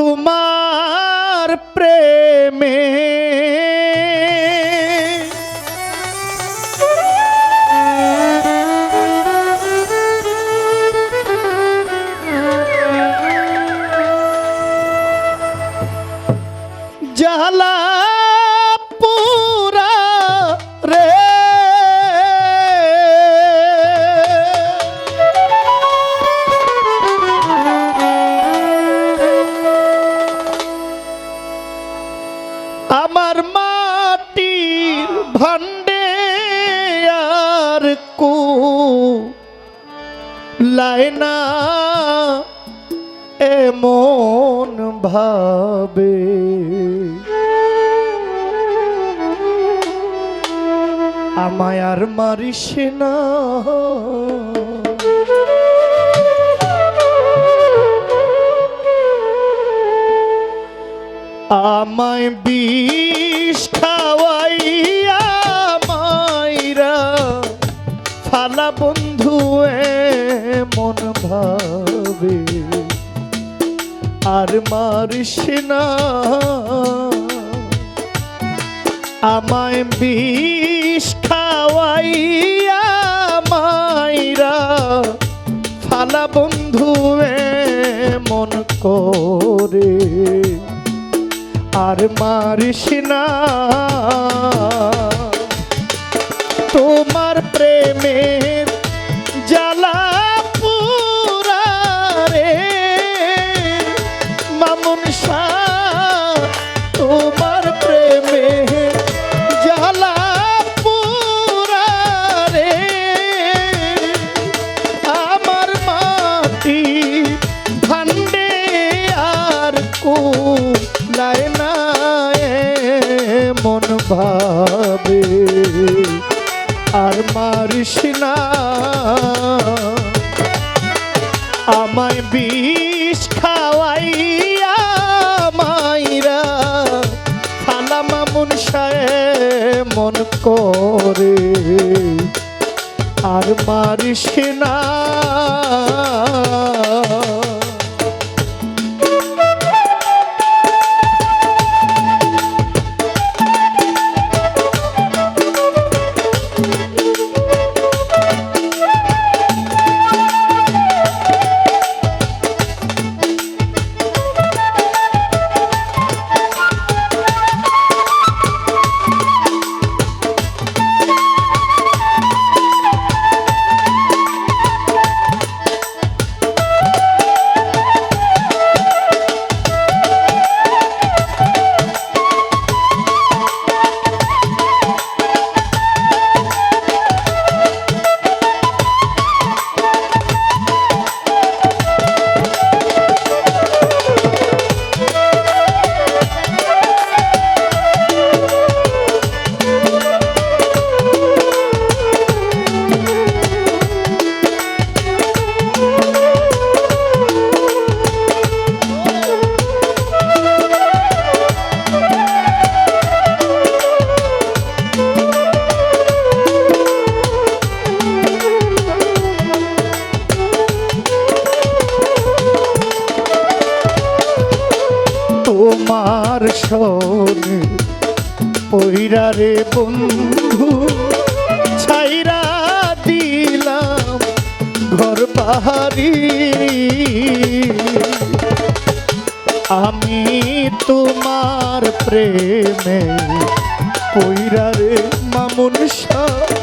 তোমার প্রেমে ভাবে। আমায় আর মারিস না। আমায় বিষ খাওয়াইয়া মাইরা ফালা বন্ধু মন ভাবে। আর মারিস না। আমায় বিষ খাওয়াইয়া মাইরা ফালা বন্ধু মন করে। আর মারিস না। তোমার প্রেমের তোমার করে। আর মারিস না? রে বন্ধু ছাইরা দিলাম ঘর পাহাড়ি। আমি তোমার প্রেমে পৈরা রে মামুন শাহ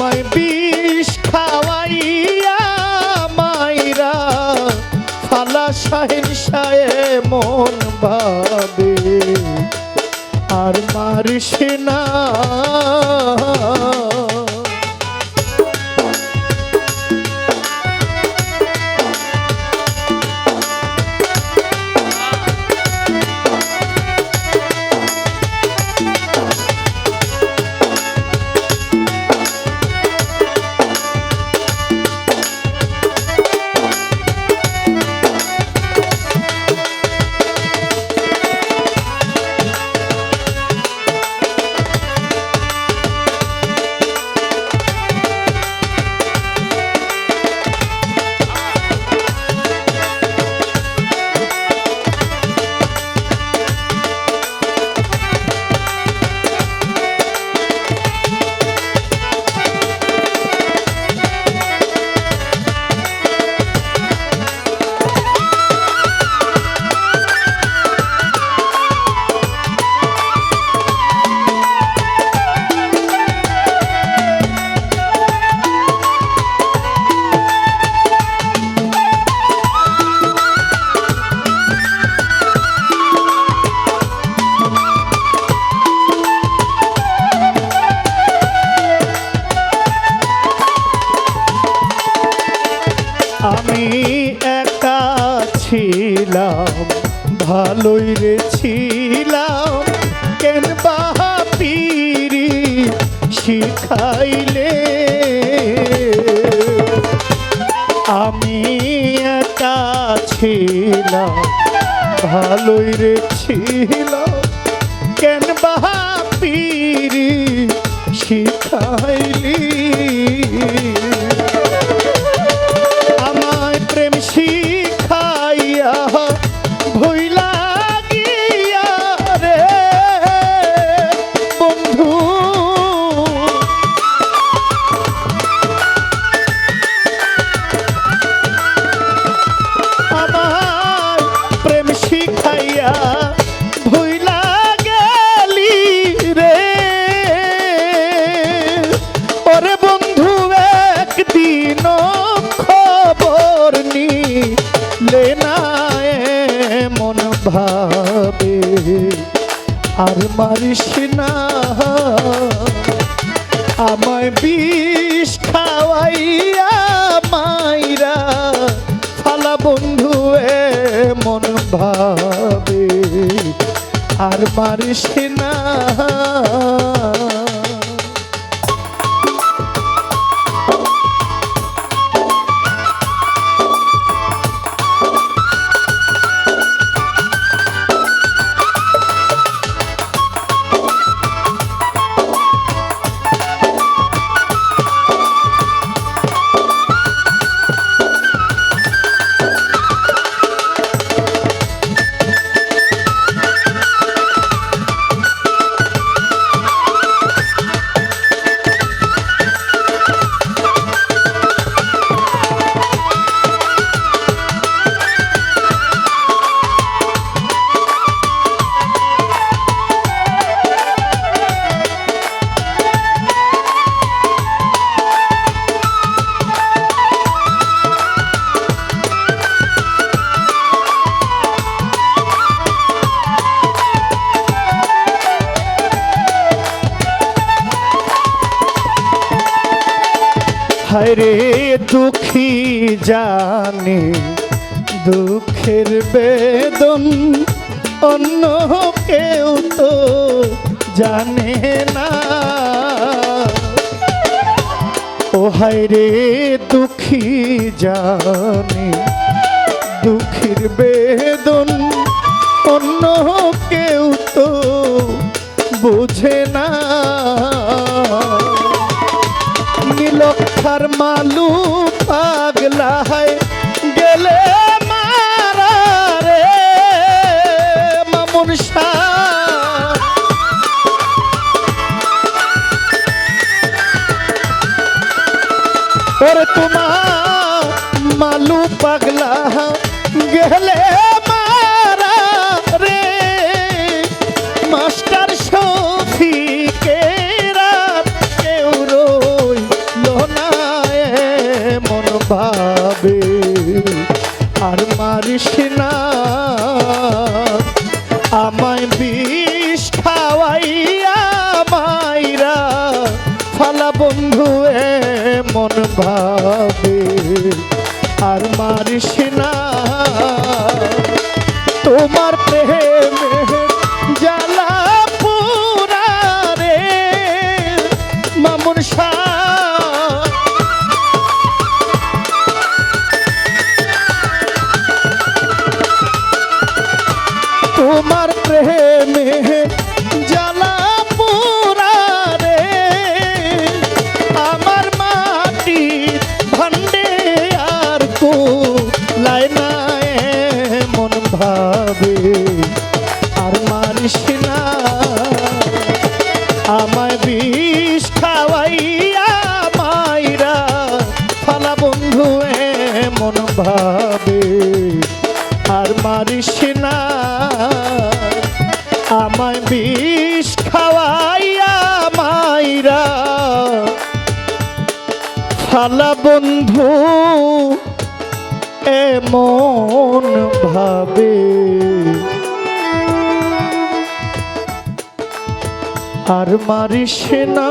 আমায় বিষ খাওয়াইয়া মাইরা ফালা সাহিংসায় মন ভাবে আর মারিস না আমি একা ছিলাম ভালোই রে ছিল কেন বাহা পিরি শিখাইলি? না। আমায় বিষ খাওয়াইয়া মাইরা ফালা বন্ধু এ মন ভাবে আর মারিস না। দুঃখী জানে, দুঃখের বেদন অন্য কেউ তো জানে না। ও হায়রে দুঃখী জানে, দুঃখের বেদন অন্য কেউ তো বোঝে না। নীলক্ষার মালু পাগলা হয়। গেলে মারা রে মামুন ওরে তোমার মালু পাগলা গেলে না আমায় বিষ খাওয়াইয়া মাইরা ফালা বন্ধু এ মন ভাবে আর মারিস না তোমার প্রেমে ভাবে। আর মারিস না। আমায় বিষ খাওয়াইয়া মাইরা ফালা বন্ধু এ মন ভাবে। আর মারিস না। আমায় বিষ খাওয়াইয়া মাইরা ফালা বন্ধু এমন ভাবে। আর মারিস না।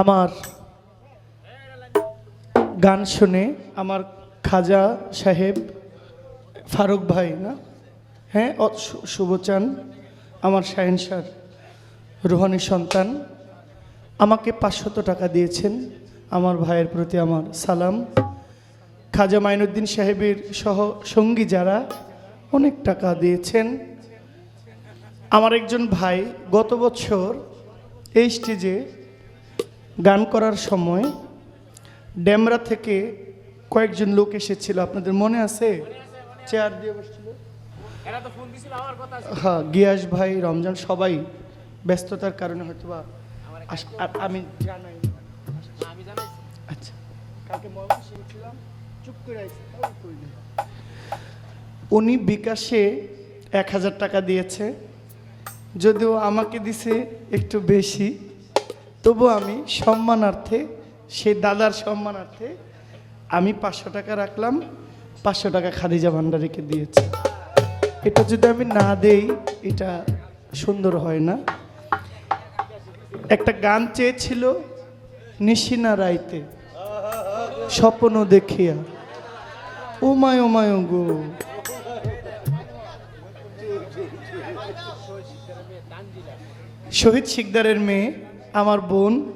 আমার গান শুনে আমার খাজা সাহেব ফারুক ভাই না? হ্যাঁ শুভচান, আমার শাহিন স্যার, রুহানি সন্তান, আমাকে পাঁচশত টাকা দিয়েছেন আমার ভাইয়ের প্রতি আমার সালাম। খাজা মাইনুদ্দিন সাহেবের সহ সঙ্গী যারা অনেক টাকা দিয়েছেন। আমার একজন ভাই গত বছর এই স্টেজে গান করার সময় ড্যামরা থেকে কয়েকজন লোক এসেছিল। আপনাদের মনে আছে? চেয়ার দিয়ে বসছিল। হ্যাঁ গিয়াস ভাই রমজান সবাই ব্যস্ততার কারণে হয়তো বা আমি জানাই। আচ্ছা। কালকে চুপ করে। উনি বিকাশে এক হাজার টাকা দিয়েছে। যদিও আমাকে দিছে একটু বেশি তবু আমি সম্মানার্থে সেই দাদার সম্মানার্থে আমি পাঁচশো টাকা রাখলাম, পাঁচশো টাকা খাদিজা ভান্ডারিকে দিয়েছি। এটা যদি আমি না দেই, এটা সুন্দর হয় না। একটা গান চেয়েছিল নিশিনা রাইতে, স্বপ্ন দেখিয়া। ওমায় ওমায় গো। শহীদ শিকদারের মেয়ে, আমার বোন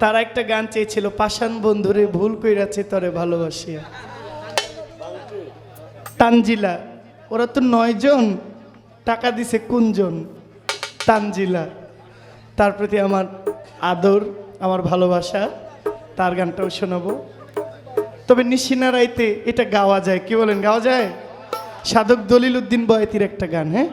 তারা একটা গান চেয়েছিল, পাষাণ বন্ধুরে ভুল কইরাছে, তরে ভালোবাসিয়া। তানজিলা, ওরা তো নয়জন টাকা দিছে কোনজন তানজিলা, তার প্রতি আমার আদর, আমার ভালোবাসা, তার গানটাও শোনাবো। তবে নিশিনা রাইতে এটা গাওয়া যায়, কি বলেন, গাওয়া যায়? সাধক দলিল উদ্দিন বয়তির একটা গান হ্যাঁ?